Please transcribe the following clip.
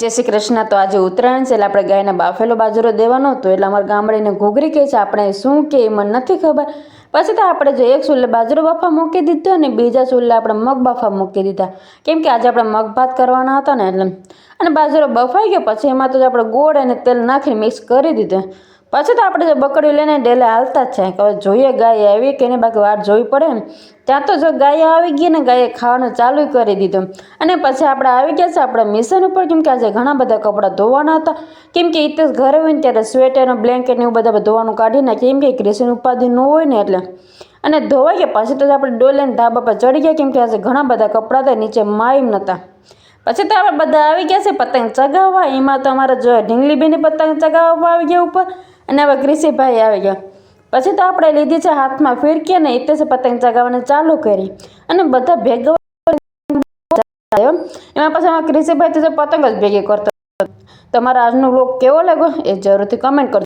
જય શ્રી કૃષ્ણ. તો આજે ઉત્તરાયણ છે એટલે આપણે ગાયને બાફેલો બાજરો દેવાનો હતો. એટલે અમારા ગામડીને ઘોઘરી કહે છે, આપણે શું કે એ મને નથી ખબર. પછી તો આપણે જો એક ચૂલે બાજરો બાફા મૂકી દીધો અને બીજા ચૂલે આપણે મગ બાફા મૂકી દીધા. કેમ કે આજે આપણે મગ ભાત કરવાના હતા ને એટલે. અને બાજરો બફાઈ ગયો, પછી એમાં તો આપણે ગોળ અને તેલ નાખીને મિક્સ કરી દીધું. પછી તો આપણે જે બકડી લઈને ડેલે હાલતા જ છે. કે હવે જોઈએ ગાય આવી કે નહીં બાકી વાટ જોવી પડે ને ત્યાં તો જો ગાય આવી ગઈ ને ગાયે ખાવાનું ચાલુ કરી દીધું અને પછી આપણે આવી ગયા છે આપણે મિશન ઉપર, કેમ કે આજે ઘણા બધા કપડાં ધોવાના હતા. કેમ કે ઈતેશ ઘરે હોય ને ત્યારે સ્વેટર બ્લેન્કેટ ને એવું બધા ધોવાનું કાઢી નાખીએ કેમ કે ગ્રીસન ઉપાધિ ન હોય ને એટલે. અને ધોવાઈ ગયા, પછી તો આપણે ડોલે ધાબા પર ચડી ગયા. કેમ કે આજે ઘણા બધા કપડાં હતા, નીચે માયમ નહોતા પછી તો આપણે બધા આવી ગયા છે પતંગ ચગાવવા. એમાં તો અમારે જો ઢીંગલીબેની પતંગ ચગાવવા આવી ગયા ઉપર. અને હવે કૃષિભાઈ આવી ગયા. પછી તો આપણે લીધી છે હાથમાં ફિરકી અને છે પતંગ ચગાવવાની ચાલુ કરી. અને બધા ભેગા એમાં પછી કૃષિભાઈ તો પતંગ જ ભેગી કરતો તમારા આજનો લોક કેવો લાગ્યો એ જરૂરથી કમેન્ટ કરજો.